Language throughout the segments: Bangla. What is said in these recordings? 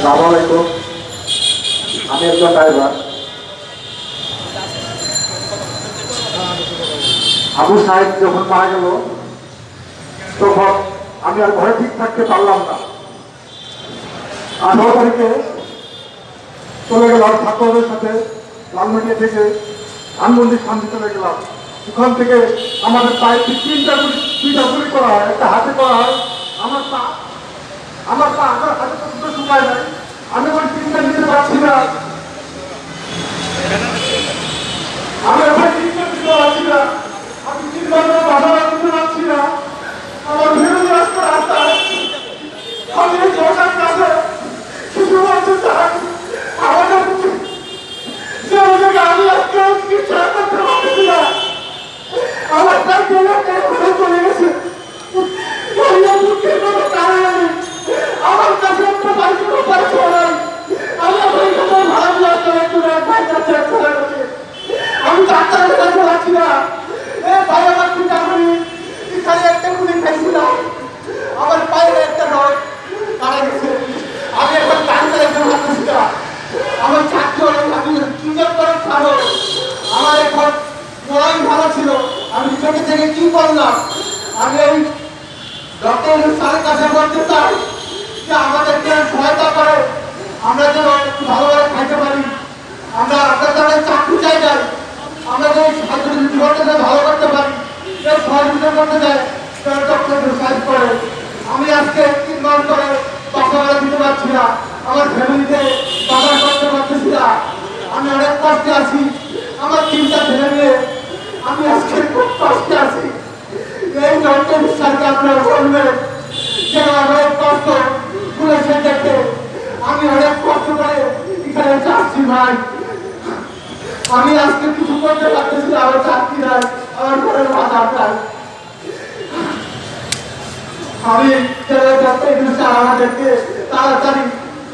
আলাইকুম আমি একজন ড্রাইভার। আবু সাহেব যখন মারা গেল, তখন আমি আর ঘরে ঠিক থাকতে পারলাম না। আঠারো তারিখে চলে গেলাম, ছাত্রদের সাথে লালমাটিয়া থেকে ধানমন্দির শান্তি চলে গেলাম। ওখান থেকে আমাদের পায়ে তিনটা গুলি, দুইটা গুলি করা হয়, একটা হাতে করা হয়। আমার পা আমার পা আমার হাতে শুকায় আমি ওই তিনটা নিতে পারছি না আমি ওখানে তিনটা নিতে পারছি না আমি তিন ঘণ্টা বাধা দিতে পারছি না আমার ভেবে আসতে রাস্তায় আমি এই সরকার কাছে কিছু বলতে চাই আমাদের যে আমাদেরকে আমি আজকে চিকিৎসা করতে পারছি না আমার তার জন্য ঘুরে চলে গেছে এই মুক্তির কোনো কারণ নেই আমার কাছে একটা বাইকের পয়সা নাই আমি আপনার কাছে ভাড়া দিয়ে আসতে একটু ভাই কাছে একটা আমি ডাক্তারের কাছে পাচ্ছি না এ ভাই আমার চিন্তা করি এখানে একটা গুলি খাইছিলাম আমার পায়ের একটা রড কাটা গেছে আমি এখন টান চালাইতে পারতেছি না আমার চাকরি অনেক আমি কি যে করে ছাড়ো আমার এখন পড়াই ছিল, আমি থেকে থেকে কি করলাম? আমি এই ডক্টর স্যারের কাছে বলতে চাই যে আমাদেরকে সহায়তা করে। আমরা যেন ভালোভাবে খাইতে পারি। আমরা আপনার দ্বারা চাকরি চাই যাই। আমরা যেন ভালো করতে পারি। এর সহযোগিতা করতে চাই তার ডক্টর সাহায্য করে। আমি আজকে তিন মাস ধরে বাসা দিতে পারছি না। আমার ফ্যামিলিতে বাজার করতে পারতেছি না। আমি অনেক কষ্টে আছি। আমার তিনটা ছেলে মেয়ে এই আমি আজকে কিছু করতে পারতেছি না, আমার চাকরি নাই, আমার ঘরের বাজার নাই। আমি তাড়াতাড়ি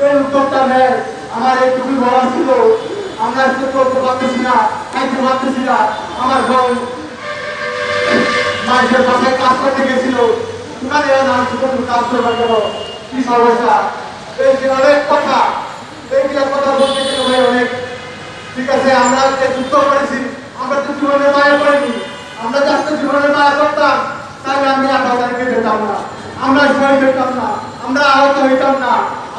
এই উদ্যোগটা নেয়। আমার এইটুকু বলা ছিল। আমরা করতে পারতেছি না, খাইতে পারতেছি না, আমার বোন মানুষের বাসায় কাজ করতে গেছিল। ওখানে নাম শুধু কাজ করবার কি অনেক কথা এইগুলো কথা বলতে গেলে ভাই অনেক। ঠিক আছে, আমরা যে যুদ্ধ করেছি, আমরা তো জীবনের মায়া আমরা যে আজকে জীবনের মায়া করতাম, তাই আমি আঠারো তারিখে যেতাম না। আমরা শহীদ হইতাম না, আমরা আহত হইতাম না।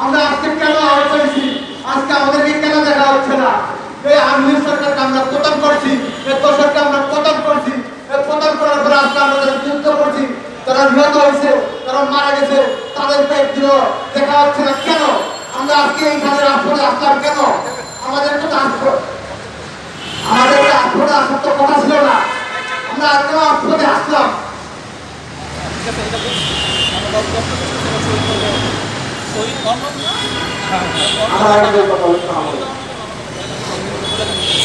আমরা আজকে কেন আহত হয়েছি? আজকে আমাদেরকে কেন দেখা হচ্ছে না এই আর্মি সরকারকে আমরা পতন করছি এই দোষরকে আমরা পতন করছি এই পতন করার পরে আজকে আমরা যারা যুদ্ধ করছি তারা নিহত হয়েছে তারা মারা গেছে তাদেরকে একদিন দেখা হচ্ছে না কেন? আমরা আজকে এইখানে রাষ্ট্রে আসলাম কেন? আমাদের তো আমাদের আসার তো কথা ছিল না। আমরা আজকে রাষ্ট্রতে আসলাম। আমার কথা বলতে হবে।